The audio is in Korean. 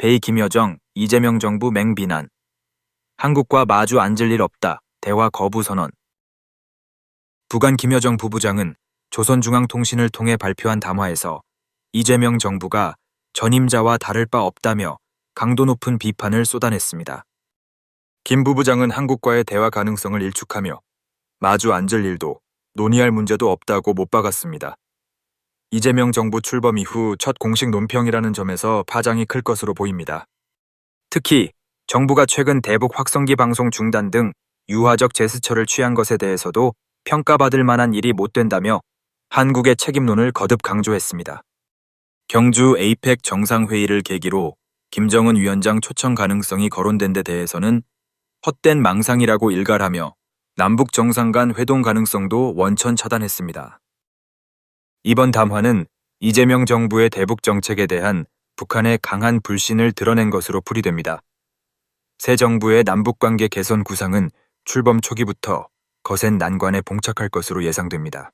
베이 김여정, 이재명 정부 맹비난. 한국과 마주 앉을 일 없다. 대화 거부 선언. 북한 김여정 부부장은 조선중앙통신을 통해 발표한 담화에서 이재명 정부가 전임자와 다를 바 없다며 강도 높은 비판을 쏟아냈습니다. 김 부부장은 한국과의 대화 가능성을 일축하며 마주 앉을 일도 논의할 문제도 없다고 못 박았습니다. 이재명 정부 출범 이후 첫 공식 논평이라는 점에서 파장이 클 것으로 보입니다. 특히 정부가 최근 대북 확성기 방송 중단 등 유화적 제스처를 취한 것에 대해서도 평가받을 만한 일이 못 된다며 한국의 책임론을 거듭 강조했습니다. 경주 에이펙 정상회의를 계기로 김정은 위원장 초청 가능성이 거론된 데 대해서는 헛된 망상이라고 일갈하며 남북 정상 간 회동 가능성도 원천 차단했습니다. 이번 담화는 이재명 정부의 대북 정책에 대한 북한의 강한 불신을 드러낸 것으로 풀이됩니다. 새 정부의 남북 관계 개선 구상은 출범 초기부터 거센 난관에 봉착할 것으로 예상됩니다.